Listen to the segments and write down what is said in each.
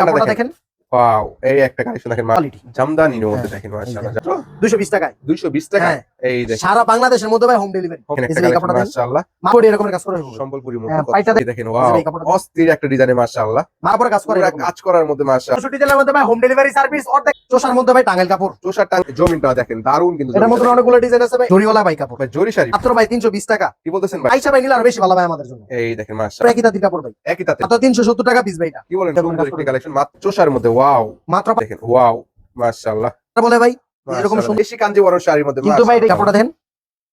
কাপড়টা দেখেন। ওয়াও এই একটা কালেকশন দেখেন জামদানির মধ্যে হ্যাঁ, দেখেন মাশাআল্লাহ। বিশ টাকায়। 220 টাকা হ্যাঁ। এই দেখেন। সারা বাংলাদেশের মধ্যে ভাই হোম ডেলিভারি এই একটা যে এই কালেকশন কাপড়টা মাশাআল্লাহ। মাপড়ি এরকমের কাজ করে সম্বলপুরি হ্যাঁ, মধ্যে দেখেন ওয়াও অস্থির একটা ডিজাইনে মাশাআল্লাহ। মাপড়ে কাজ করে কাজ করার মধ্যে মাশাআল্লাহ। চৌষট্টি জেলার মধ্যে ভাই হোম ডেলিভারি সার্ভিস অর্ধেক চোষার মধ্যে ভাই টাঙ্গাইল কাপড়। চোষার টাং জমিনটা দেখেন দারুণ কিন্তু এটার মধ্যে অনেকগুলো ডিজাইন আছে ভাই। জরিওয়ালা ভাই কাপড়। ভাই জরি শাড়ি। মাত্র ভাই তিনশো বিশ টাকা। কি বলতেছেন ভাই? আইসা ভাই নিলে আর বেশি ভালো ভাই আমাদের জন্য। এই দেখেন মাশাআল্লাহ। একই তাঁতির কাপড় ভাই। একই তাতে মাত্র টাকা পিস ভাই এটা। কি বলেন সুন্দর কাজ কালেকশন মাত্র চোষার মধ্যে ওয়াও। মাত্র দেখেন ওয়াও মাশাআল্লাহ। বলে ভাই এরকম মাশাআল্লাহ। কাঞ্জিবরম শাড়ির মধ্যে কিন্তু ভাই এটা কাপড়টা দেন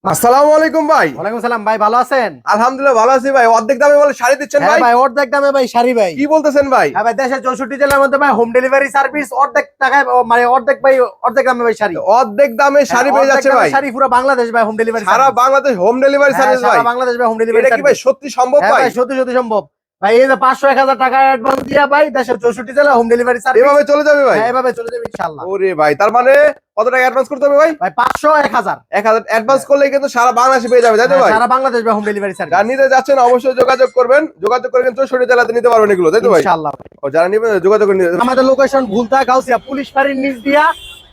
আসসালামু আলাইকুম ভাই। ওয়ালাইকুম সালাম ভাই ভালো আছেন? আলহামদুলিল্লাহ ভালো আছি ভাই। অর্ধেক দামে বলে শাড়ি দিচ্ছেন হ্যাঁ ভাই? ভাই অর্ধেক দামে ভাই শাড়ি ভাই। কি বলতেছেন ভাই? হ্যাঁ ভাই দেশের চৌষট্টি জেলার মধ্যে ভাই হোম ডেলিভারি সার্ভিস অর্ধেক টাকায় মানে অর্ধেক ভাই অর্ধেক দামে ভাই শাড়ি। অর্ধেক দামে শাড়ি হ্যাঁ, পেয়ে যাচ্ছে ভাই। শাড়ি পুরো বাংলাদেশ ভাই হোম ডেলিভারি সারা বাংলাদেশ হোম ডেলিভারি সার্ভিস ভাই। বাংলাদেশ ভাই হোম ডেলিভারি এটা কি ভাই সত্যি সম্ভব ভাই? ভাই সত্যি সত্যি সম্ভব। ভাই এই যে পাঁচশো এক হাজার টাকা অ্যাডভান্স দিয়া ভাই দেশের চৌষট্টি জেলা হোম ডেলিভারি সার্ভিস এভাবে চলে যাবে ভাই? এভাবে চলে যাবে ইনশাল্লাহ ওরে ভাই তার মানে কত টাকা অ্যাডভান্স করতে হবে ভাই? ভাই পাঁচশো এক হাজার। এক হাজার অ্যাডভান্স করলে কিন্তু সারা বাংলাদেশে পেয়ে যাবে তাই তো হ্যাঁ, ভাই? সারা বাংলাদেশ হোম ডেলিভারি যারা সার্ভিস নিতে যাচ্ছেন অবশ্যই যোগাযোগ করবেন। যোগাযোগ করে কিন্তু চৌষট্টি জেলাতে নিতে পারবেন এগুলো তাই তো ভাই? ইনশাল্লাহ ও যারা নিবেন যোগাযোগ করে নিতে আমাদের লোকেশন ভুলতা গাউসিয়া পুলিশ ফাঁড়ির নিচ দিয়া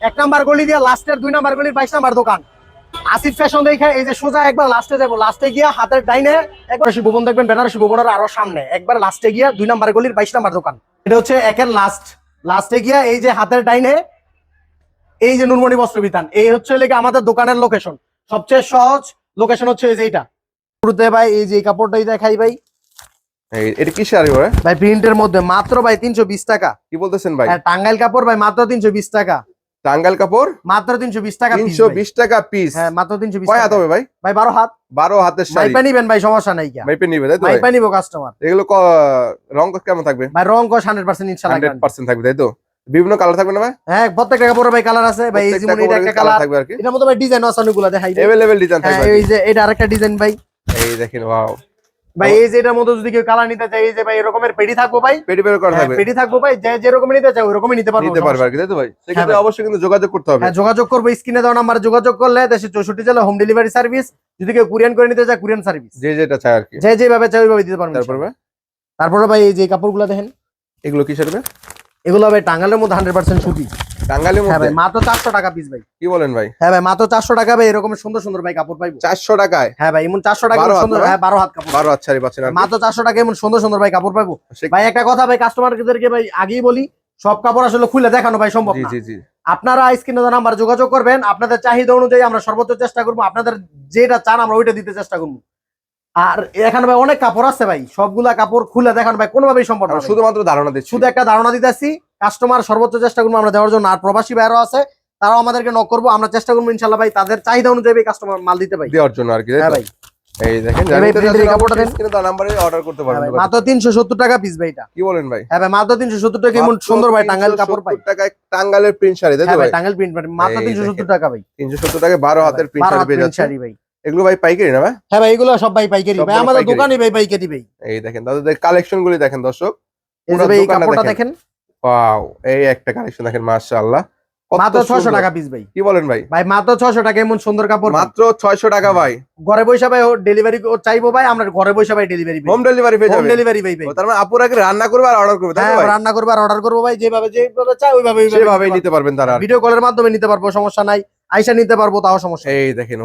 এক নাম্বার গলি দিয়া লাস্টের দুই নাম্বার গলির বাইশ নাম্বার দোকান। আসিফ ফ্যাশন দেখে এই যে সোজা একবার লাস্টে যাব। লাস্টে গিয়া হাতের ডাইনে একবার ভুবন দেখবেন বেনারসি ভুবনের আরও সামনে। একবার লাস্টে গিয়া দুই নাম্বার গলির বাইশ নাম্বার দোকান। এটা হচ্ছে একের লাস্ট লাস্টে গিয়া এই যে হাতের ডাইনে এই যে নুনমণি বস্ত্র বিতান এই হচ্ছে লেগে আমাদের দোকানের লোকেশন সবচেয়ে সহজ লোকেশন হচ্ছে এই যে এইটা। শুরুতে ভাই এই যে কাপড়টাই দেখাই ভাই। এটা কি শাড়ি ভাই? ভাই প্রিন্টের মধ্যে মাত্র ভাই তিনশো বিশ টাকা। কি বলতেছেন ভাই? হ্যাঁ, টাঙ্গাইল কাপড় ভাই মাত্র তিনশো বিশ টাকা। টাঙ্গাইল কাপড়? মাত্র তিনশো বিশ টাকা তিনশো বিশ টাকা পিস হ্যাঁ মাত্র তিনশো বিশ হাত হবে ভাই? ভাই বারো হাত। বারো হাতের শাড়ি। মাইপা নিবেন ভাই সমস্যা নাই মাইপে নিবে তাই তো ভাই? মাইপা নিবো কাস্টমার এগুলো রং কেমন থাকবে? ভাই রং কস হান্ড্রেড পার্সেন্ট ইনশাল্লাহ হান্ড্রেড পার্সেন্ট থাকবে তাই তো? বিভিন্ন কালার থাকবে না ভাই? হ্যাঁ প্রত্যেকটা কাপড়ে ভাই কালার আছে। ভাই এই যেমন এটা একটা কালার থাকবে আর কি। এটার মধ্যে ভাই ডিজাইন আছে অনেকগুলো দেখাই দিই। ডিজাইন হ্যাঁ থাকবে এই যে এটা আরেকটা ডিজাইন ভাই। এই দেখেন ওয়াও ভাই এই যে এটার মধ্যে যদি কেউ কালার নিতে চাই এই যে ভাই এরকমের পেডি থাকব ভাই? করা হ্যাঁ, থাকবে। পেডি থাকব ভাই যে যেরকম নিতে চাই ওরকমই নিতে পারব নিতে পারবে আর কি তাই তো ভাই? সেক্ষেত্রে অবশ্যই কিন্তু যোগাযোগ করতে হবে। হ্যাঁ যোগাযোগ করব স্ক্রিনে দেওয়া নাম্বারে যোগাযোগ করলে দেশের চৌষট্টি জেলা হোম ডেলিভারি সার্ভিস যদি কেউ কুরিয়ান করে নিতে চায় কুরিয়ান সার্ভিস যে যেটা চাই আর কি। যে যেভাবে চাই ওইভাবে দিতে পারবেন তারপর ভাই? তারপরে ভাই এই যে কাপড়গুলো দেখেন। এগুলো কি ভাই? এগুলো ভাই টাঙ্গালের মধ্যে হান্ড্রেড পার্সেন্ট সুতি। হ্যাঁ মধ্যে? মাত্র চারশো টাকা পিস ভাই। কি বলেন ভাই? হ্যাঁ ভাই মাত্র চারশো টাকা ভাই এরকম সুন্দর সুন্দর ভাই কাপড় পাইবো। চারশো টাকায়? হ্যাঁ ভাই এমন টাকা সুন্দর হ্যাঁ বারো হাত কাপড়। বারো হাত শাড়ি পাচ্ছেন মাত্র চারশো টাকা এমন সুন্দর সুন্দর ভাই কাপড় পাইবো। ভাই একটা কথা ভাই কাস্টমারদেরকে ভাই আগেই বলি সব কাপড় আসলে খুলে দেখানো ভাই সম্ভব না। জি জি। আপনারা স্ক্রিনে নাম্বার যোগাযোগ করবেন আপনাদের চাহিদা অনুযায়ী আমরা সর্বোচ্চ চেষ্টা করব আপনাদের যেটা চান আমরা ওইটা দিতে চেষ্টা করব। আর এখানে ভাই অনেক কাপড় আছে ভাই সবগুলা কাপড় খুলে দেখানো ভাই কোনোভাবেই সম্ভব না শুধুমাত্র ধারণা দিচ্ছি। শুধু একটা ধারণা দিতেছি কাস্টমার সর্বোচ্চ চেষ্টা করব আমরা দেওয়ার জন্য। আর প্রবাসী ভাইয়ারও আছে তারাও আমাদেরকে নক করব। আমরা চেষ্টা করব ইনশাল্লাহ ভাই তাদের চাহিদা অনুযায়ী কাস্টমার মাল দিতে ভাই। দেওয়ার জন্য আর কি হ্যাঁ ভাই। এই দেখেন নাম্বারে অর্ডার করতে হ্যাঁ পারবেন মাত্র টাকা পিস ভাই এটা। কি বলেন ভাই? হ্যাঁ ভাই মাত্র টাকা এমন সুন্দর ভাই টাঙ্গাইল কাপড় পাই। টাকায় টাঙ্গাইলের প্রিন্ট শাড়ি তাই তো হ্যাঁ ভাই ভাই? টাঙ্গাইল প্রিন্ট মাত্র দেখেন। টাকা ভাই। হাতের প্রিন্ট শাড়ি পেয়ে যাচ্ছে ভাই। এগুলো ভাই পাইকারি না ভাই? হ্যাঁ ভাই এগুলো সব ভাই পাইকারি। ভাই আমাদের। ভাই পাইকারি ভাই। এই দেখেন কালেকশন গুলি দেখেন দর্শক এই ভাই কাপড়টা দেখেন। ওয়াও এই একটা কালেকশন দেখেন মাশাআল্লাহ। মাত্র ছশো সুন্দর। টাকা পিস ভাই। কি বলেন ভাই? ভাই মাত্র ছশো টাকা এমন সুন্দর কাপড়। মাত্র ছয়শো টাকা ভাই। ঘরে বসে ভাই ডেলিভারি চাইব ভাই আমরা ঘরে বসে ভাই ডেলিভারি হোম ডেলিভারি পেয়ে হোম ডেলিভারি ভাই ভাই তার মানে আপুর আগে রান্না করবে আর অর্ডার করবে তাই হ্যাঁ ভাই? রান্না করব আর অর্ডার করব ভাই যেভাবে যেভাবে চাই ওইভাবে সেভাবেই নিতে পারবেন তারা। ভিডিও কলের মাধ্যমে নিতে পারব সমস্যা নাই। আইসা নিতে পারব তাও সমস্যা এই দেখেন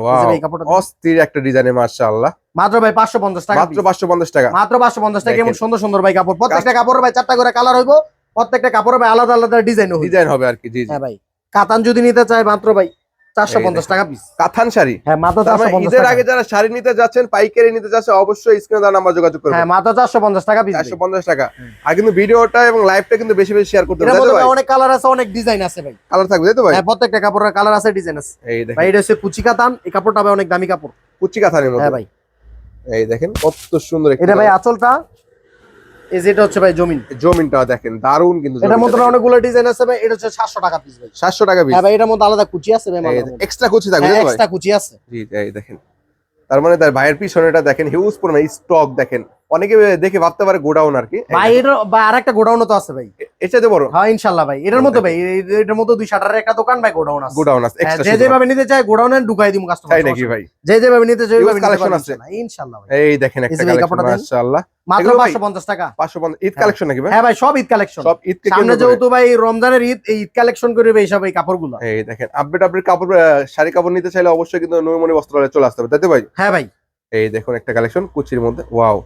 অস্থির একটা ডিজাইনে মাশাআল্লাহ। মাত্র ভাই পাঁচশো পঞ্চাশ টাকা মাত্র piece। পাঁচশো পঞ্চাশ টাকা। মাত্র পাঁচশো পঞ্চাশ টাকা এমন সুন্দর সুন্দর ভাই কাপড়। প্রত্যেকটা কাপড় ভাই চারটা করে কালার হইবো। প্রত্যেকটা কাপড় হবে আলাদা আলাদা ডিজাইন হইবে ডিজাইন হবে আর কি জি হ্যাঁ ভাই কাতান যদি নিতে চায় মাত্র ভাই চারশো পঞ্চাশ টাকা পিস কাথান শাড়ি। হ্যাঁ মাত্র তার চারশো মানে ঈদের আগে যারা শাড়ি নিতে যাচ্ছেন পাইকারি নিতে যাচ্ছে অবশ্যই স্ক্রিনে দেওয়া নাম্বার যোগাযোগ করবেন। হ্যাঁ মাত্র চারশো পঞ্চাশ টাকা পিস চারশো পঞ্চাশ টাকা। আর কিন্তু ভিডিওটা এবং লাইভটা কিন্তু বেশি বেশি শেয়ার করতে হবে অনেক কালার আছে অনেক ডিজাইন আছে ভাই। কালার থাকবে তাই তো ভাই? হ্যাঁ প্রত্যেকটা কাপড়ের কালার আছে ডিজাইন আছে। এই ভাই এটা হচ্ছে কুচি কাতান এই কাপড়টা ভাই অনেক দামি কাপড়। কুচি কাথানের হ্যাঁ মধ্যে ভাই। এই দেখেন কত সুন্দর এটা ভাই আঁচলটা এই যেটা হচ্ছে ভাই জমিন। জমিনটা দেখেন দারুণ কিন্তু এটার মধ্যে অনেকগুলো ডিজাইন আছে ভাই এটা হচ্ছে সাতশো টাকা পিস ভাই। টাকা পিস হ্যাঁ ভাই এটার মধ্যে আলাদা কুচি আছে ভাই এক্সট্রা কুচি থাকবে এক্সট্রা কুচি আছে। জি এই দেখেন। তার মানে তার ভাইয়ের পিছনেটা দেখেন হিউজ পরিমাণে স্টক দেখেন। অনেকে দেখে ভাবতে পারে গোডাউন আর কি। ভাই এটার বা আর একটা গোডাউনও তো আছে ভাই। এর চাইতে বড়? হ্যাঁ ইনশাল্লাহ ভাই। এটার মধ্যে ভাই এটার মধ্যে দুই শাটারের একটা দোকান ভাই গোডাউন আছে। গোডাউন আছে হ্যাঁ, যে যেভাবে নিতে চায় গোডাউনে ঢুকাই দিমু কাস্টমার তাই নাকি ভাই? যে যেভাবে নিতে চায় ওইভাবে নিতে আছে। ইনশাল্লাহ ভাই। এই দেখেন একটা কালেকশন। মাশাআল্লাহ। মাত্র এগুলো ভাই? পাঁচশো পঞ্চাশ টাকা। 550 ঈদ হ্যাঁ। কালেকশন নাকি ভাই? হ্যাঁ ভাই সব ঈদ কালেকশন সব ঈদ সামনে করে। যেহেতু ভাই রমজানের ঈদ এই ঈদ কালেকশন করবে এইসব এই কাপড়গুলো। এই দেখেন আপডেট আপডেট কাপড় শাড়ি কাপড় নিতে চাইলে অবশ্যই কিন্তু নৈমনি বস্ত্রালয়ে চলে আসতে হবে। তাই তো ভাই? হ্যাঁ ভাই। এই দেখুন একটা কালেকশন কুচির মধ্যে। ওয়াও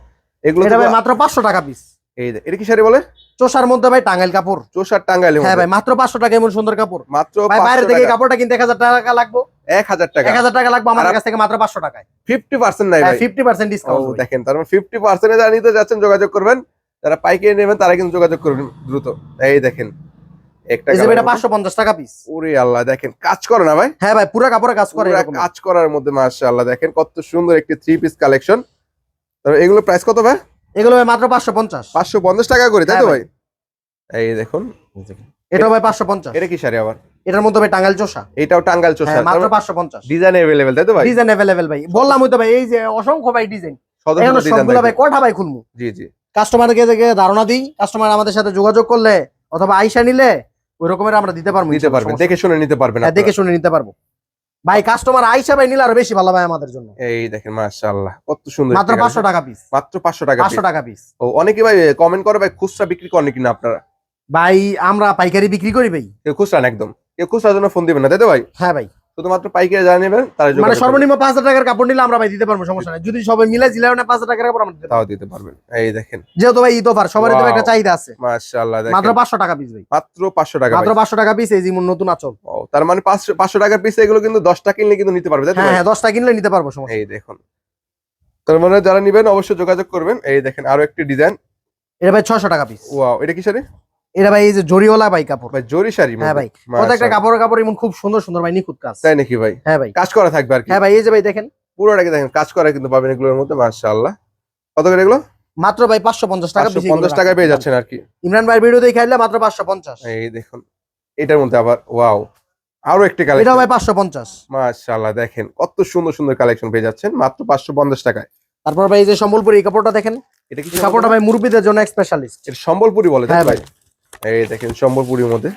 এগুলো এটা ভাই মাত্র পাঁচশো টাকা পিস এই এটা কি শাড়ি বলে? চোষার মধ্যে ভাই টাঙ্গাইল কাপড়। চোষার টাঙ্গাইলে হ্যাঁ ভাই মাত্র পাঁচশো টাকা এমন সুন্দর কাপড়। মাত্র ভাই বাইরে থেকে কাপড়টা কিনতে এক হাজার টাকা লাগবে? এক হাজার টাকা। এক হাজার টাকা লাগবে আমাদের আর- কাছ থেকে মাত্র পাঁচশো টাকায়। ফিফটি পার্সেন্ট নাই ভাই। ফিফটি পার্সেন্ট ও ডিসকাউন্ট দেখেন তার মানে ফিফটি পার্সেন্টে যারা নিতে যাচ্ছেন যোগাযোগ করবেন। যারা পাইকারি নেবেন তারা কিন্তু যোগাযোগ করবেন দ্রুত। এই দেখেন একটা এটা পাঁচশো পঞ্চাশ টাকা পিস ওরে আল্লাহ দেখেন কাজ করে না ভাই? হ্যাঁ ভাই পুরো কাপড়ে কাজ করে কাজ করার মধ্যে মাশাআল্লাহ দেখেন কত সুন্দর একটি থ্রি পিস কালেকশন এগুলো প্রাইস কত ভাই? এগুলো ভাই মাত্র পাঁচশো পঞ্চাশ। পাঁচশো পঞ্চাশ টাকা করে তাই তো হ্যাঁ ভাই? এই দেখুন এটাও ভাই পাঁচশো পঞ্চাশ। এটা কি শাড়ি আবার? এটার মধ্যে ভাই টাঙ্গাইল চোষা। এটাও টাঙ্গাইল চোষা। হ্যাঁ মাত্র পাঁচশো পঞ্চাশ। ডিজাইন অ্যাভেলেবেল তাই তো ভাই? ডিজাইন অ্যাভেলেবেল ভাই। বললাম ওই তো ভাই এই যে অসংখ্য ভাই ডিজাইন এখানে সবগুলো ভাই কটা ভাই খুলবো জি জি। কাস্টমারকে ধারণা দিই কাস্টমার আমাদের সাথে যোগাযোগ করলে অথবা আইসা নিলে ওই রকমের আমরা দিতে পারব নিতে পারবেন। দেখে শুনে নিতে পারবেন। হ্যাঁ, দেখে শুনে নিতে পারব। ভাই কাস্টমার আইসা ভাই নিলে আরও বেশি ভালো ভাই আমাদের জন্য। এই দেখেন মাশাআল্লাহ কত সুন্দর মাত্র একটা পাঁচশো collection। টাকা পিস মাত্র পাঁচশো টাকা পাঁচশো piece। টাকা পিস ও অনেকে ভাই কমেন্ট করে ভাই খুচরা বিক্রি করেন কিনা আপনারা? ভাই আমরা পাইকারি বিক্রি করি ভাই। কেউ খুচরা না একদম। কেউ খুচরার জন্য ফোন দিবেন না তাই তো ভাই? হ্যাঁ ভাই। শুধুমাত্র পাইকারি জানিয়ে নেবেন তারা মানে সর্বনিম্ন পাঁচ হাজার টাকার কাপড় নিলে আমরা ভাই দিতে পারব সমস্যা নাই। যদি সবাই মিলে জিলাও না পাঁচ হাজার টাকার কাপড় আমরা দিতে পারব। তাও দিতে পারবেন। এই দেখেন। যেহেতু ভাই ঈদ অফার সবারই তো একটা চাহিদা আছে। মাশাআল্লাহ দেখেন। মাত্র দেখেন পাঁচশো টাকা পিস ভাই। মাত্র পাঁচশো টাকা মাত্র ভাই। পাঁচশো টাকা পিস এই যেমন নতুন আচল। তার মানে পাঁচশো পাঁচশো টাকার পিস এগুলো কিন্তু দশটা কিনলে কিন্তু নিতে পারবে হ্যাঁ হ্যাঁ দশটা কিনলে নিতে পারব এই দেখুন। তার মানে যারা নিবেন অবশ্যই যোগাযোগ করবেন। এই দেখেন আরও একটি ডিজাইন এটা ভাই ছশো টাকা পিস ওয়াও এটা কি শাড়ি এটা ভাই এই যে জরিওয়ালা ভাই কাপড়। ভাই জরি শাড়ি হ্যাঁ ভাই প্রত্যেকটা কাপড়ের কাপড় এমন খুব সুন্দর সুন্দর ভাই নিখুঁত কাজ। তাই নাকি ভাই? হ্যাঁ ভাই। কাজ করা থাকবে আর কি। হ্যাঁ ভাই এই যে ভাই দেখেন। পুরোটাকে দেখেন কাজ করা কিন্তু পাবেন এগুলোর মধ্যে মাশাআল্লাহ। কত করে এগুলো? মাত্র ভাই পাঁচশো পঞ্চাশ টাকা পাঁচশো বেশি পঞ্চাশ করে টাকায় রাখছি। পেয়ে যাচ্ছেন আর কি। ইমরান ভাই ভিডিও দেখে আইলে মাত্র পাঁচশো পঞ্চাশ। এই দেখুন এটার মধ্যে আবার ওয়াও আরও একটি কালেকশন এটা ভাই পাঁচশো পঞ্চাশ। মাশাআল্লাহ দেখেন কত সুন্দর সুন্দর কালেকশন পেয়ে যাচ্ছেন মাত্র পাঁচশো পঞ্চাশ টাকায়। তারপর ভাই এই যে সম্বলপুরি এই কাপড়টা দেখেন। এটা কি কাপড়টা ভাই মুরব্বীদের জন্য স্পেশালিস্ট এটা সম্বলপুরি বলে তাই হ্যাঁ ভাই। এই দেখেন সম্বলপুরির মধ্যে।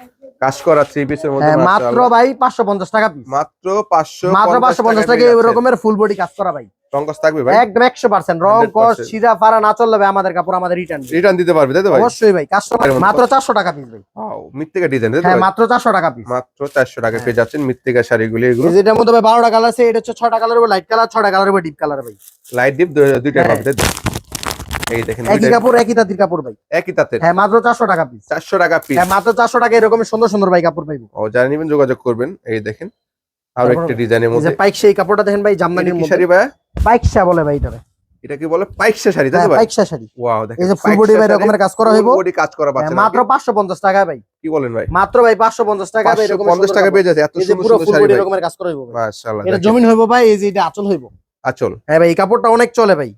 কাজ করা থ্রি পিসের মধ্যে হ্যাঁ মাত্র ভাই পাঁচশো পঞ্চাশ টাকা পিস মাত্র পাঁচশো মাত্র পাঁচশো পঞ্চাশ টাকা এই রকমের ফুল বডি কাজ করা ভাই। রঙ্গস থাকবে ভাই? একদম একশো পার্সেন্ট রং 100% কস ছিঁড়া ফাড়া না চললে ভাই আমাদের কাপড় আমাদের রিটার্ন রিটার্ন দিতে পারবে তাই তো ভাই? অবশ্যই ভাই কাস্টমার মাত্র চারশো টাকা পিস ভাই। Wow, মৃত্তিকা ডিজাইন তাই তো হ্যাঁ মাত্র চারশো টাকা পিস মাত্র চারশো টাকা পেয়ে যাচ্ছেন মৃত্তিকা শাড়িগুলি এগুলো। যেটার মধ্যে ভাই বারোটা কালার আছে এটা হচ্ছে ছটা কালার লাইট কালার ছটা কালার ডিপ কালার ভাই লাইট ডিপ দুইটা হ্যাঁ। পাবে তাই? এই দেখেন একই কাপড় একই তাঁতির কাপড় ভাই। একই হ্যাঁ মাত্র চারশো টাকা পিস চারশো টাকা পিস হ্যাঁ মাত্র চারশো টাকা এরকম সুন্দর সুন্দর ভাই কাপড় পাইবো। ও যারা নিবেন যোগাযোগ করবেন। এই দেখেন আরও ডিজাইনের মধ্যে। কাপড়টা দেখেন ভাই এটা জামদানির মধ্যে। শাড়ি ভাই পাইকশা বলে ভাই এটা এটা কি বলে পাইকসা শাড়ি তাই হ্যাঁ ভাই? পাইকশা শাড়ি ওয়াও দেখেন এই যে ফুল বডি ভাই রকমের কাজ করা হইব। বডি কাজ করা হ্যাঁ, মাত্র পাঁচশো পঞ্চাশ টাকা ভাই। কি বলেন ভাই? মাত্র ভাই পাঁচশো পঞ্চাশ টাকা ভাই এরকম 550 টাকা পেয়ে যাচ্ছে এত সুন্দর সুন্দর শাড়ি ভাই। রকমের কাজ করা হইব মাশাআল্লাহ এটা জমিন হইব ভাই এই যে এটা আঁচল হইব। আচল। হ্যাঁ ভাই এই কাপড়টা অনেক চলে ভাই।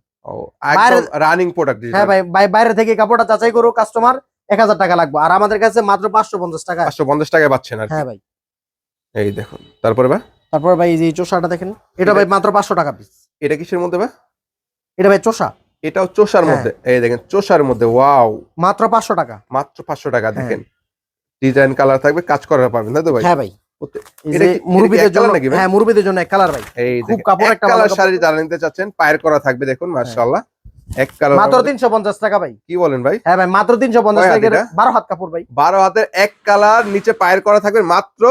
রানিং প্রোডাক্ট হ্যাঁ ভাই বাইরে থেকে কাপড়টা যাচাই করো কাস্টমার এক হাজার টাকা লাগবে। আর আমাদের কাছে মাত্র পাঁচশো পঞ্চাশ টাকা। পাঁচশো পঞ্চাশ টাকায় পাচ্ছেন আর হ্যাঁ ভাই। এই দেখুন তারপরে ভাই? তারপর ভাই এই যে চোষাটা দেখেন এটা ভাই মাত্র পাঁচশো টাকা পিস এটা কিসের মধ্যে ভাই? এটা ভাই চোষা। এটাও চোষার হ্যাঁ। মধ্যে। এই দেখেন চোষার মধ্যে ওয়াও মাত্র পাঁচশো টাকা। মাত্র পাঁচশো টাকা হ্যাঁ। দেখেন। ডিজাইন কালার থাকবে কাজ করার পাবেন তাই তো ভাই? হ্যাঁ ভাই। মুরব্বীদের জন্য ভাই? হ্যাঁ মুরব্বীদের জন্য এক কালার ভাই। খুব কাপড় একটা কালার শাড়ি যারা নিতে চাচ্ছেন পায়ের করা থাকবে দেখুন মাশাআল্লাহ। এক কালার মাত্র টাকা ভাই। কি বলেন ভাই? হ্যাঁ ভাই মাত্র তিনশো পঞ্চাশ কয় হাত টাকা এটা? বারো হাত কাপড় ভাই। হাতের এক কালার নিচে পায়ের করা থাকবে মাত্র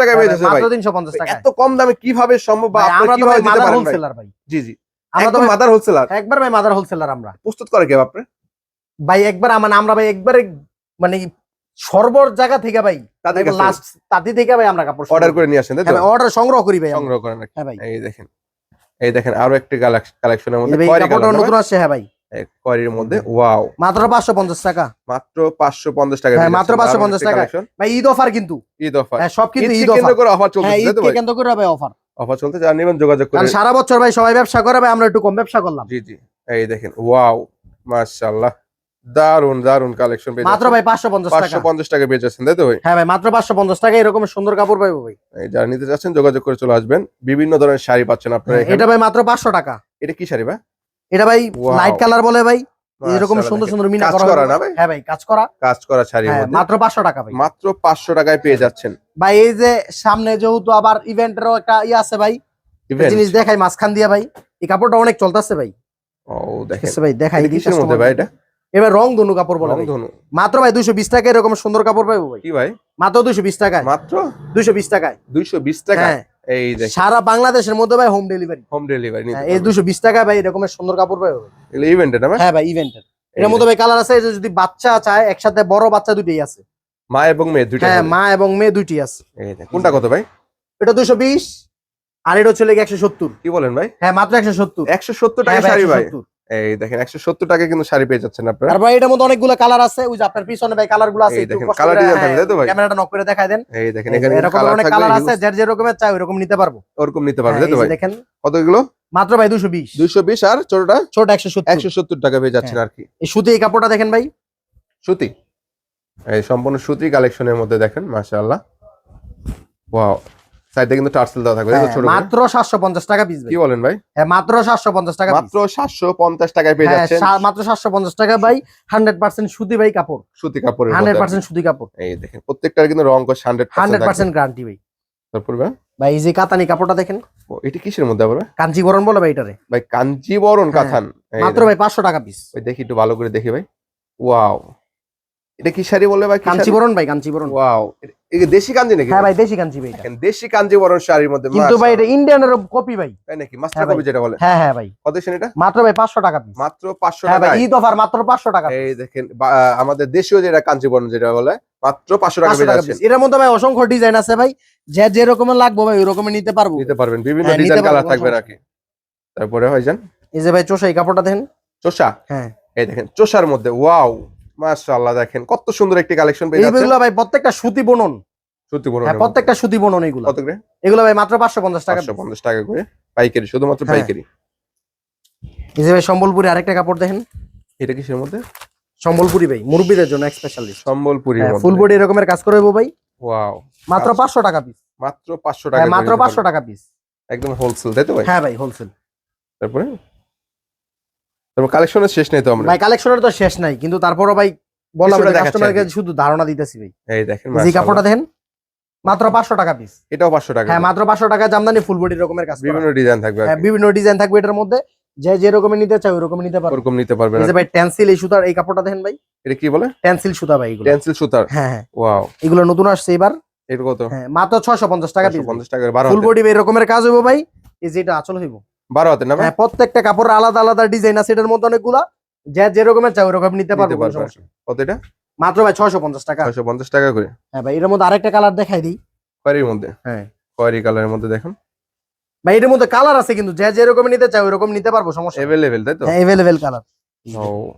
টাকা। হ্যাঁ ভাই, মাত্র তিনশো পঞ্চাশ টাকা এত কম দামে কীভাবে সম্ভব বা ভাই, আমরা কীভাবে দিতে পারেন হোলসেলার ভাই। জি জি। আমরা তো মাদার হোলসেলার একবার ভাই মাদার হোলসেলার আমরা। প্রস্তুত করে কে আপনি? ভাই একবার মানে আমরা ভাই একবারে মানে সর্বর জায়গা থেকে ভাই তাদের লাস্ট তাতে থেকে ভাই আমরা কাপড় অর্ডার করে নিয়ে আসেন অর্ডার সংগ্রহ করি ভাই সংগ্রহ করেন হ্যাঁ ভাই। এই দেখেন এই দেখেন আরও একটি কালেকশনের মধ্যে কাপড়টা নতুন আসছে হ্যাঁ ভাই। খয়েরির মধ্যে ওয়াও মাত্র পাঁচশো পঞ্চাশ টাকা। মাত্র পাঁচশো পঞ্চাশ টাকা হ্যাঁ, মাত্র যাচ্ছেন। 550 টাকা। ভাই ঈদ অফার কিন্তু। ঈদ অফার। হ্যাঁ সব কিন্তু ঈদ কেন্দ্র অফার। করে অফার হ্যাঁ চলছে তো ভাই? কেন্দ্র করে ভাই অফার। অফার চলতে যারা নেবেন যোগাযোগ করে। সারা বছর ভাই সবাই ব্যবসা করে ভাই আমরা একটু কম ব্যবসা করলাম। জি জি। এই দেখেন ওয়াও মাশাআল্লাহ। দারুণ দারুণ কালেকশন মাত্র ভাই পাঁচশো পঞ্চাশ টাকা। পাঁচশো পঞ্চাশ টাকা পেয়ে যাচ্ছেন তাই তো ভাই? হ্যাঁ ভাই মাত্র পাঁচশো পঞ্চাশ টাকা এরকম সুন্দর কাপড় পাইবো ভাই। এই যারা নিতে চাচ্ছেন যোগাযোগ করে চলে আসবেন। বিভিন্ন ধরনের শাড়ি পাচ্ছেন আপনারা এখানে। এটা ভাই মাত্র পাঁচশো টাকা। এটা কি শাড়ি ভাই? এটা ভাই. লাইট কালার বলে ভাই। এরকম সুন্দর সুন্দর মিনা কাজ করা না ভাই? হ্যাঁ ভাই কাজ করা। কাজ করা শাড়ি হ্যাঁ মাত্র পাঁচশো টাকা ভাই। মাত্র পাঁচশো টাকায় পেয়ে যাচ্ছেন। ভাই এই যে সামনে যেহেতু আবার ইভেন্টেরও একটা ইয়ে আছে ভাই জিনিস দেখাই মাঝখান দিয়া ভাই। এই কাপড়টা অনেক চলতেছে ভাই। ও দেখেন। ভাই দেখাই দিই মধ্যে ভাই এটা? এবার রং ধনু কাপড় বলে। রংধনু মাত্র ভাই দুইশো বিশ টাকা এরকম সুন্দর কাপড় পাইবো ভাই। কি ভাই? মাত্র দুইশো বিশ টাকায়। মাত্র? দুইশো বিশ টাকায়। দুইশো বিশ টাকা? হ্যাঁ। এই সারা বাংলাদেশের মধ্যে ভাই হোম ডেলিভারি হোম ডেলিভারি এই দুইশো বিশ টাকায় ভাই এরকমের সুন্দর কাপড় পাইবো ভাই। এগুলো ইভেন্টে না ভাই? হ্যাঁ ভাই ইভেন্টের এর মধ্যে ভাই কালার আছে যদি বাচ্চা চায় একসাথে বড় বাচ্চা দুইটাই আছে। মা এবং মেয়ে দুইটা হ্যাঁ মা এবং মেয়ে দুইটি আছে। কোনটা কত ভাই? এটা দুইশো বিশ আর এটা হচ্ছে একশো সত্তর। কি বলেন ভাই? হ্যাঁ মাত্র একশো সত্তর। একশো সত্তর টাকা শাড়ি ভাই। এই দেখেন একশো সত্তর টাকা কিন্তু শাড়ি পেয়ে যাচ্ছেন আপনারা। আর ভাই এটার মধ্যে অনেকগুলো কালার আছে। ওই যে আপনার পিছনে ভাই কালারগুলো আছে দেখেন, design হ্যাঁ, থাকবে, তো ভাই? ক্যামেরাটা নক করে দেখায় দেন। এই দেখেন এখানে এরকম কালার অনেক কালার আছে যার যেরকম চাই ওরকম নিতে পারব। ওরকম নিতে পারবে হ্যাঁ, তো ভাই? দেখেন। কতগুলো মাত্র ভাই দুশো বিশ। দুইশো বিশ আর ছোটটা? ছোট একশো সত্তর। একশো সত্তর টাকা পেয়ে যাচ্ছেন হ্যাঁ। আর কি। এই সুতি এই কাপড়টা দেখেন ভাই। সুতি? এই সম্পূর্ণ সুতি কালেকশনের মধ্যে দেখেন মাশাআল্লাহ। ওয়াও সাইডে কিন্তু টার্সেল দেওয়া থাকবে। তাই তো হ্যাঁ, ছোট মাত্র সাতশো পঞ্চাশ টাকা পিস কি বলেন ভাই? হ্যাঁ মাত্র সাতশো পঞ্চাশ টাকা মাত্র সাতশো পঞ্চাশ টাকায় পেয়ে হ্যাঁ যাচ্ছেন। মাত্র সাতশো পঞ্চাশ টাকা ভাই হান্ড্রেড পার্সেন্ট সুতি ভাই কাপড়। সুতি কাপড়ের হান্ড্রেড মধ্যে সুতি কাপড়। এই দেখেন প্রত্যেকটার কিন্তু রং গ্যারান্টি ভাই। তারপর ভাই? ভাই এই যে কাতানি কাপড়টা দেখেন। ও, এটি কিসের মধ্যে আবার? কাঞ্চিবরণ বলে ভাই এটারে। ভাই কাঞ্জিবরণ কাথান। মাত্র ভাই পাঁচশো টাকা পিস ওই দেখি একটু ভালো করে দেখি ভাই। ওয়াও এটা কি শাড়ি বললে ভাই? কাঞ্চিবরণ ভাই কাঞ্চিবরণ ওয়াও। এটা দেশি কাঞ্জি নাকি? হ্যাঁ ভাই দেশি কাঞ্চি ভাই এটা। দেশি কাঞ্জিবরণ শাড়ির মধ্যে কিন্তু ভাই এটা ইন্ডিয়ানের কপি ভাই। তাই নাকি? মাস্টার হ্যাঁ কপি যেটা বলে। হ্যাঁ হ্যাঁ ভাই। কত দিচ্ছেন এটা? মাত্র ভাই পাঁচশো টাকা পিস। মাত্র পাঁচশো হ্যাঁ ভাই টাকা ঈদ অফার মাত্র পাঁচশো টাকা এই দেখেন আমাদের দেশীয় যেটা কাঞ্জিবরণ যেটা বলে মাত্র পাঁচশো টাকা টাকা পিস। এর মধ্যে ভাই অসংখ্য ডিজাইন আছে ভাই। যে যে রকমের লাগবে ভাই ওই রকমের নিতে পারব। নিতে পারবেন। বিভিন্ন হ্যাঁ, ডিজাইন কালার থাকবে নাকি? তারপরে হয় যান। এই যে ভাই চোষা এই কাপড়টা দেখেন। চোষা? হ্যাঁ। এই দেখেন চোষার মধ্যে ওয়াও। মাশাআল্লাহ দেখেন কত সুন্দর একটি কালেকশন পেয়ে যাচ্ছেন। এইগুলো ভাই প্রত্যেকটা সুতি বনন। সত্যি বলুন হ্যাঁ প্রত্যেকটা সুতি বনন এগুলো কত করে? এগুলো ভাই মাত্র পাঁচশো পঞ্চাশ টাকা। পাঁচশো পঞ্চাশ টাকা করে। পাইকারি শুধুমাত্র হ্যাঁ। পাইকারি। এই যে ভাই সম্বলপুরি আরেকটা কাপড় দেখেন। এটা কিসের মধ্যে? সম্বলপুরি ভাই মুরব্বীদের জন্য স্পেশালিস্ট সম্বলপুরি ফুল বডি এরকমের কাজ করে ভাই। ওয়াও মাত্র আচ্ছা। পাঁচশো টাকা পিস মাত্র পাঁচশো টাকা হ্যাঁ মাত্র পাঁচশো টাকা পিস একদম হোলসেল তাই তো ভাই? হ্যাঁ ভাই হোলসেল তারপরে? তারপর কালেকশনের শেষ নেই তো আমরা? ভাই কালেকশনের তো শেষ নাই কিন্তু তারপরও ভাই বললাম কাস্টমারকে শুধু ধারণা দিতেছি ভাই। এই দেখেন যে কাপড়টা দেখেন মাত্র পাঁচশো টাকা পিস এটাও পাঁচশো টাকা। হ্যাঁ মাত্র পাঁচশো টাকা জামদানি ফুল বডি রকমের কাজ বিভিন্ন ডিজাইন থাকবে হ্যাঁ বিভিন্ন ডিজাইন থাকবে এটার মধ্যে। যে যে রকমের নিতে চাই ওই রকমের নিতে পারবে। ওরকম নিতে আর কি। ভাই টেন্সিল এই সুতার এই কাপড়টা দেখেন ভাই। এটা কি বলে? টেন্সিল সুতা ভাই এগুলো। টেন্সিল সুতার? হ্যাঁ হ্যাঁ। ওয়াও। এগুলো নতুন আসছে এবার। এটা কত? হ্যাঁ মাত্র ছয়শো পঞ্চাশ টাকা পিস পঞ্চাশ টাকা বারো ফুল বডি এই রকমের কাজ হইব ভাই। এই যে এটা আচল হইব। বারো হাতে না হ্যাঁ প্রত্যেকটা কাপড়ের আলাদা আলাদা ডিজাইন আছে এটার মধ্যে অনেকগুলা। যে যে রকমের চাই ওরকম নিতে পারব কত এটা? মাত্র ভাই ছয়শো পঞ্চাশ টাকা। ছয়শো পঞ্চাশ টাকা করে। হ্যাঁ ভাই এটার মধ্যে আরেকটা কালার দেখাই দিই। খয়েরির মধ্যে? হ্যাঁ। খয়েরি কালারের মধ্যে দেখুন। ভাই এটার মধ্যে কালার আছে কিন্তু যে যে রকমের নিতে চাই ওরকম নিতে পারব সমস্যা। এভেলেবেল তাই তো? হ্যাঁ এভেলেবেল কালার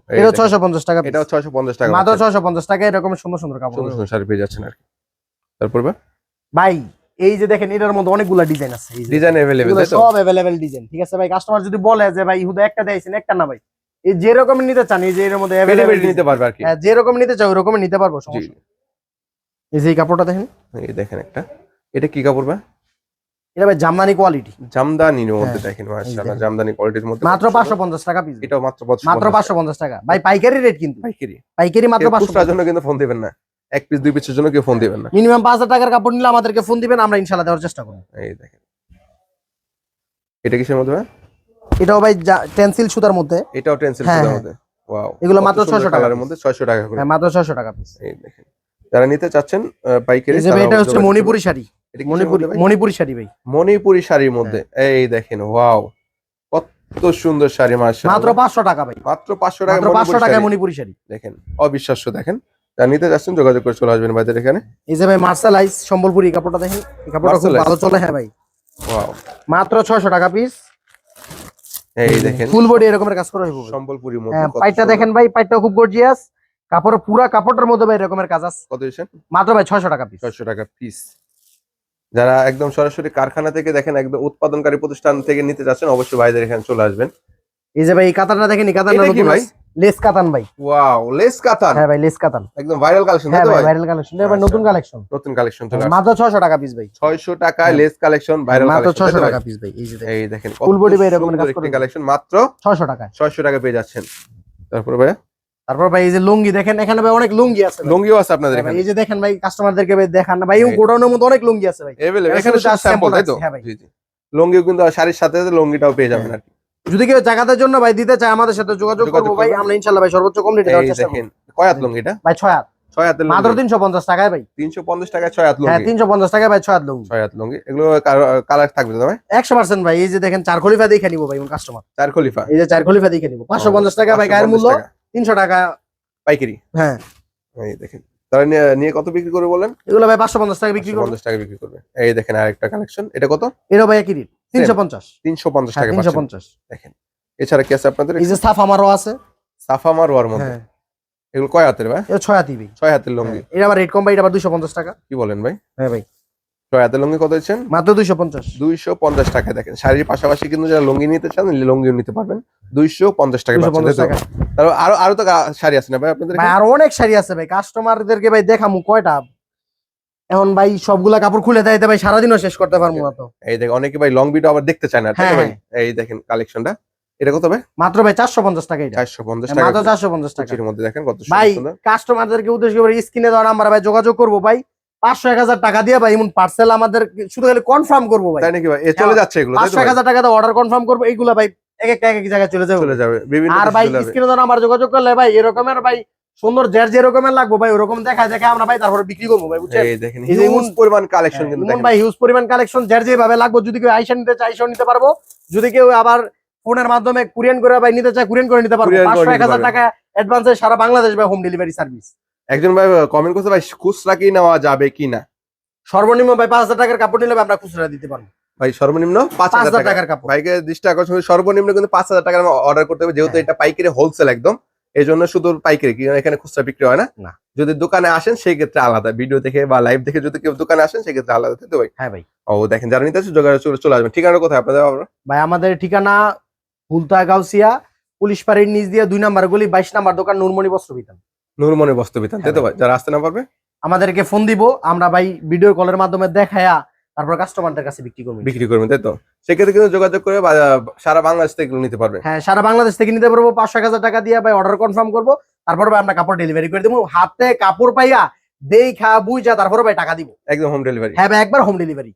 এটা দেখেন। ছয়শো পঞ্চাশ টাকা এটাও ছয়শো পঞ্চাশ টাকা মাত্র পাচ্ছেন। ছয়শো পঞ্চাশ টাকা এরকম সুন্দর সুন্দর কাপড়। সুন্দর সুন্দর শাড়ি পেয়ে যাচ্ছেন আর কি। তারপর ভাই এই যে দেখেন এটার মধ্যে অনেকগুলা ডিজাইন আছে। ডিজাইন তাই তো? সব অ্যাভেলেবেল ডিজাইন ঠিক আছে ভাই? কাস্টমার যদি বলে যে ভাই হুদা একটা দিয়েছেন একটা না ভাই। এই যে রকম নিতে চান এই যে এর মধ্যে পেটে নিতে পারবে আর কি। হ্যাঁ, যে রকম নিতে চাই ওই রকম নিতে পারব সমস্যা। এই যে কাপড়টা দেখেন। এই দেখেন একটা। এটা কি কাপড় ভাই? এটা ভাই জামদানি কোয়ালিটি জামদানির মধ্যে হ্যাঁ, দেখেন মাশাআল্লাহ জামদানি কোয়ালিটির মধ্যে মাত্র কত পাঁচশো সুন্দর। পঞ্চাশ টাকা পিস এটাও মাত্র পাঁচশো মাত্র পাঁচশো পঞ্চাশ টাকা। ভাই পাইকারি রেট কিন্তু। পাইকারি। পাইকারি মাত্র কেউ পাঁচশো খুচরার জন্য কিন্তু ফোন দিবেন না। এক পিস দুই পিসের জন্য কেউ ফোন দিবেন না। মিনিমাম পাঁচ হাজার টাকার কাপড় নিলে আমাদেরকে ফোন দিবেন আমরা ইনশাল্লাহ দেওয়ার চেষ্টা করব। এই দেখেন। এটা কিসের মধ্যে এটাও ভাই টেন্সিল সুতার মধ্যে। এটাও টেন্সিল হ্যাঁ, সুতার হ্যাঁ। মধ্যে। ওয়াও এগুলো মাত্র 600 টাকা কালারের piece। মধ্যে 600 টাকা করে। হ্যাঁ মাত্র ছয়শো টাকা পিস এই দেখেন। যারা নিতে চাচ্ছেন পাইকারি এটা হচ্ছে মণিপুরি। শাড়ি। এটা মণিপুরি মণিপুরি শাড়ি ভাই। মণিপুরি শাড়ির মধ্যে। এই দেখেন ওয়াও কত সুন্দর শাড়ি মাশাআল্লাহ। মাত্র পাঁচশো টাকা ভাই। মাত্র 500 টাকা মাত্র টাকায় মণিপুরি শাড়ি। দেখেন অবিশ্বাস্য দেখেন। যারা নিতে চাচ্ছেন যোগাযোগ করে চলে আসবেন ভাইদের এখানে। এই যে ভাই মার্শালাইজ সম্বলপুরি এই কাপড়টা দেখেন। এই কাপড়টা খুব ভালো চলে হ্যাঁ ভাই। ওয়াও মাত্র ছয়শো টাকা পিস এই দেখেন। ফুল বডি এরকমের কাজ করা হইব সম্বলপুরি মধ্যে হ্যাঁ পাইটটা দেখেন ভাই পাইটটা খুব গর্জিয়াস কাপড় পুরা কাপড়টার মধ্যে ভাই এরকমের কাজ আছে। কত দিয়েছেন? মাত্র ভাই ছয়শো টাকা পিস 600 টাকা পিস যারা একদম সরাসরি কারখানা থেকে দেখেন একদম উৎপাদনকারী প্রতিষ্ঠান থেকে নিতে যাচ্ছেন অবশ্যই ভাইদের এখানে চলে আসবেন। এই যে ভাই এই কাতারটা দেখেন এই কাতারটার এটা কি নতুন ভাই? লেস কাতান ভাই। ওয়াও লেস কাতান? হ্যাঁ ভাই লেস কাতান। একদম ভাইরাল কালেকশন হ্যাঁ ভাই ভাই? ভাইরাল কালেকশন ভাই নতুন কালেকশন নতুন কালেকশন চলে মাত্র ছশো টাকা পিস ভাই। 600 টাকায় লেস কালেকশন ভাইরাল মাত্র কালেকশন ছশো টাকা পিস ভাই এই যে দেখেন এই দেখেন। Full body ভাই এরকম কাজ করে। কালেকশন মাত্র ছশো টাকায়। 600 টাকা পেয়ে যাচ্ছেন। তারপরে ভাই? তারপর ভাই এই যে লুঙ্গি দেখেন এখানে ভাই অনেক লুঙ্গি আছে লুঙ্গিও আছে আপনাদের হ্যাঁ এখানে। এই যে দেখেন ভাই কাস্টমারদেরকে ভাই দেখান ভাই গোডাউনের মধ্যে অনেক লুঙ্গি আছে ভাই। এখানে স্যাম্পল তাই তো? হ্যাঁ ভাই। জি জি। লুঙ্গিও কিন্তু শাড়ির সাথে সাথে লুঙ্গিটাও পেয়ে যাবেন আর কি। যদি কেউ জায়গাদের জন্য ভাই দিতে চায় আমাদের সাথে যোগাযোগ করব ভাই আমরা ইনশাল্লাহ ভাই সর্বোচ্চ কম রেটে দেওয়ার চেষ্টা করব। দেখেন কয়াত লুঙ্গিটা ভাই ছয় হাত। ছয় হাতের মাত্র লুঙ্গি তিনশো পঞ্চাশ টাকায় ভাই। 350 টাকায় ছয় হাত হ্যাঁ লুঙ্গি তিনশো পঞ্চাশ টাকায় ভাই ছয় হাত লুঙ্গি। ছয় হাত লুঙ্গি। এগুলো কালার থাকবে তো ভাই? একশো পার্সেন্ট ভাই এই যে দেখেন চার খলিফা দেখে নিবো ভাই কাস্টমার চার খলিফা। এই যে চার খলিফা দেখে নিবো। পাঁচশো পঞ্চাশ টাকা ভাই গায়ের 550 মূল্য টাকা। তিনশো টাকা। পাইকারি? হ্যাঁ। এই দেখেন তারা নিয়ে কত বিক্রি করবে বলেন? এগুলো ভাই পাঁচশো পঞ্চাশ টাকা বিক্রি করব। পঞ্চাশ টাকা বিক্রি করবে। এই দেখেন আরেকটা কালেকশন এটা কত? এরও ভাই একই রেট হ্যাঁ টাকা তিনশো পাচ্ছেন। পঞ্চাশ। দেখেন এছাড়া কি আছে আপনাদের এই যে সাফ আমারও আছে। সাফা মারোয়ার মধ্যে। হ্যাঁ। এগুলো কয় হাতের ভাই? এটা হাতি ভাই। হাতের লুঙ্গি। এটা আবার রেট কম ভাই এটা আবার দুশো পঞ্চাশ টাকা। কি বলেন ভাই? হ্যাঁ ভাই। হাতের লুঙ্গি কত দিচ্ছেন? মাত্র দুইশো পঞ্চাশ। দুইশো পঞ্চাশ টাকা দেখেন শাড়ির পাশাপাশি কিন্তু যারা লুঙ্গি নিতে চান লুঙ্গিও নিতে পারবেন। দুইশো পঞ্চাশ টাকা পঞ্চাশ টাকা। তারপর আরও আরও তো শাড়ি আছে না ভাই আপনাদের ভাই? আরও অনেক শাড়ি আছে ভাই। কাস্টমারদেরকে ভাই দেখামু কয়টা এখন ভাই সবগুলা কাপড় খুলে দেয় ভাই সারাদিনও শেষ করতে পারব না তো। এই দেখেন অনেকে ভাই লং ভিডিও আবার দেখতে চায় না। না হ্যাঁ, ভাই? এই দেখেন কালেকশনটা এটা কত ভাই? মাত্র ভাই চারশো পঞ্চাশ টাকা এটা। চারশো পঞ্চাশ হ্যাঁ, মাত্র টাকা চারশো পঞ্চাশ টাকা। কুচির মধ্যে দেখেন কত ভাই কাস্টমারদেরকে উদ্দেশ্য করে স্ক্রিনে দেওয়া নাম্বার ভাই যোগাযোগ করব ভাই। পাঁচশো এক হাজার টাকা দিয়ে ভাই এমন পার্সেল আমাদের শুধু খালি কনফার্ম করব ভাই। তাই নাকি ভাই? এ চলে যাচ্ছে এগুলো তাই তো পাঁচশো এক ভাই? হাজার টাকা দিয়ে অর্ডার কনফার্ম করব এইগুলা ভাই এক এক এক জায়গায় চলে যাবে। চলে যাবে। আর ভাই। স্ক্রিনে দেওয়া নাম্বার যোগাযোগ করলে ভাই এরকমের ভাই সুন্দর যার যে রকমের লাগবো ভাই ওরকম দেখা দেখা আমরা ভাই তারপরে বিক্রি করব ভাই বুঝছেন? এই দেখেন হিউজ পরিমাণ কালেকশন কিন্তু দেখেন। ভাই হিউজ পরিমাণ কালেকশন যার যেভাবে লাগবে যদি কেউ আইসা নিতে চায় আইসাও নিতে পারব। যদি কেউ আবার ফোনের মাধ্যমে কুরিয়ান করে ভাই নিতে চায় কুরিয়ান করে নিতে পারব। এক হাজার। টাকা অ্যাডভান্সে সারা বাংলাদেশ ভাই হোম ডেলিভারি সার্ভিস একজন ভাই কমেন্ট করছে ভাই খুচরা কি নেওয়া যাবে কি না? সর্বনিম্ন ভাই পাঁচ হাজার টাকার কাপড় নিলে আমরা খুচরা দিতে পারব। ভাই সর্বনিম্ন পাঁচ হাজার টাকার কাপড়। ভাইকে দৃষ্টি আকর্ষণ সর্বনিম্ন কিন্তু পাঁচ হাজার টাকার অর্ডার করতে হবে যেহেতু হ্যাঁ। এটা পাইকারি হোলসেল একদম। এই জন্য শুধু পাইকারি কি এখানে খুচরা বিক্রি হয় না? না। যদি দোকানে আসেন সেই ক্ষেত্রে আলাদা। ভিডিও দেখে বা লাইভ দেখে যদি কেউ দোকানে আসেন সেই ক্ষেত্রে আলাদা। তাই ভাই? হ্যাঁ ভাই। ও দেখেন যারা নিতে আছে যোগাযোগ চলে- আসবেন। ঠিকানা কোথায় আপনাদের ভাই আমাদের ঠিকানা ফুলতা গাউসিয়া পুলিশ পাড়ির নিচ দিয়ে দুই নাম্বার গলি বাইশ নাম্বার দোকান নুরমণি বস্ত্র বিতান নুরমনি বস্ত্র বিতান হ্যাঁ ভাই? যারা আসতে না পারবে? আমাদেরকে ফোন দিব। আমরা ভাই ভিডিও কলের মাধ্যমে দেখায়া তারপর কাস্টমারদের কাছে বিক্রি করবেন বিক্রি করবেন তাই তো? সেক্ষেত্রে কিন্তু যোগাযোগ করে সারা বাংলাদেশ থেকে নিতে পারবে। হ্যাঁ সারা বাংলাদেশ থেকে নিতে পারব পাঁচশো এক হাজার টাকা দিয়ে ভাই অর্ডার কনফার্ম করব তারপর ভাই আমরা কাপড় ডেলিভারি করে দেবো। হাতে কাপড় পাইয়া দেই খা বুঝা তারপরে ভাই টাকা দিব। একদম হোম ডেলিভারি হ্যাঁ ভাই একবার হোম ডেলিভারি